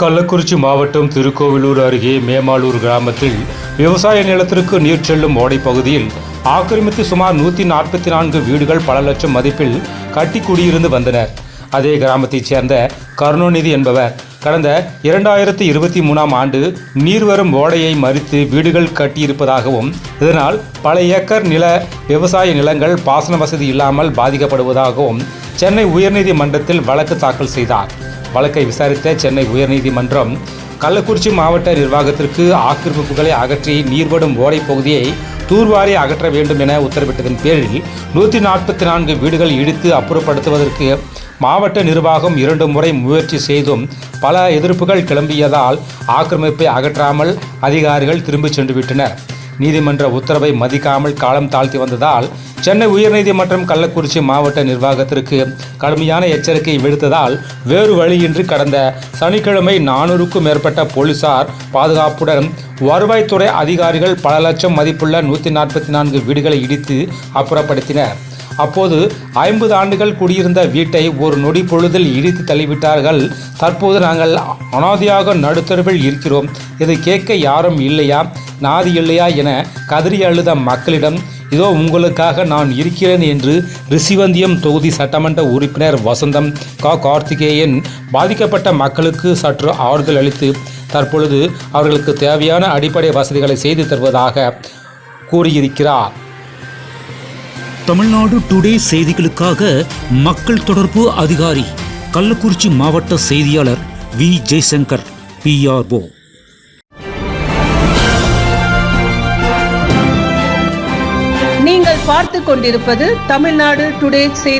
கள்ளக்குறிச்சி மாவட்டம் திருக்கோவிலூர் அருகே மேமாளூர் கிராமத்தில் விவசாய நிலத்திற்கு நீர் செல்லும் ஓடை பகுதியில் ஆக்கிரமித்து சுமார் நூற்றி நாற்பத்தி நான்கு வீடுகள் பல லட்சம் மதிப்பில் கட்டி குடியிருந்து வந்தனர். அதே கிராமத்தைச் சேர்ந்த கருணாநிதி என்பவர் கடந்த இரண்டாயிரத்தி இருபத்தி மூணாம் ஆண்டு நீர் வரும் ஓடையை மறித்து வீடுகள் கட்டியிருப்பதாகவும் இதனால் பல ஏக்கர் நில விவசாய நிலங்கள் பாசன வசதி இல்லாமல் பாதிக்கப்படுவதாகவும் சென்னை உயர்நீதிமன்றத்தில் வழக்கு தாக்கல் செய்தார். வழக்கை விசாரித்த சென்னை உயர்நீதிமன்றம் கள்ளக்குறிச்சி மாவட்ட நிர்வாகத்திற்கு ஆக்கிரமிப்புகளை அகற்றி நீர்வடும் ஓடை பகுதியை தூர்வாரி அகற்ற வேண்டும் என உத்தரவிட்டதன் பேரில் நூற்றி நாற்பத்தி நான்கு வீடுகள் இடித்து அப்புறப்படுத்துவதற்கு மாவட்ட நிர்வாகம் இரண்டு முறை முயற்சி செய்தும் பல எதிர்ப்புகள் கிளம்பியதால் ஆக்கிரமிப்பை அகற்றாமல் அதிகாரிகள் திரும்பிச் சென்றுவிட்டனர். நீதிமன்ற உத்தரவை மதிக்காமல் காலம் தாழ்த்தி வந்ததால் சென்னை உயர்நீதிமன்றம் கள்ளக்குறிச்சி மாவட்ட நிர்வாகத்திற்கு கடுமையான எச்சரிக்கை விடுத்ததால் வேறு வழியின்றி கடந்த சனிக்கிழமை நானூறுக்கும் மேற்பட்ட போலீசார் பாதுகாப்புடன் வருவாய்த்துறை அதிகாரிகள் பல லட்சம் மதிப்புள்ள நூற்றி நாற்பத்தி நான்கு வீடுகளை இடித்து அப்புறப்படுத்தினர். அப்போது ஐம்பது ஆண்டுகள் குடியிருந்த வீட்டை ஒரு நொடி பொழுதில் இடித்து தள்ளிவிட்டார்கள். தற்போது நாங்கள் அனாதியாக நடுத்தருவில் இருக்கிறோம். இதை கேட்க யாரும் இல்லையா? நாதி இல்லையா என கதறி அழுத மக்களிடம் இதோ உங்களுக்காக நான் இருக்கிறேன் என்று ரிஷிவந்தியம் தொகுதி சட்டமன்ற உறுப்பினர் வசந்தம் கா. கார்த்திகேயன் பாதிக்கப்பட்ட மக்களுக்கு சற்று ஆறுதல் அளித்து தற்பொழுது அவர்களுக்கு தேவையான அடிப்படை வசதிகளை செய்து தருவதாக கூறியிருக்கிறார். தமிழ்நாடு டுடே செய்திகளுக்காக மக்கள் தொடர்பு அதிகாரி கள்ளக்குறிச்சி மாவட்ட செய்தியாளர் வி. ஜெய்சங்கர் பிஆர்ஓ நீங்கள் பார்த்துக் கொண்டிருப்பது தமிழ்நாடு டுடே செய்தி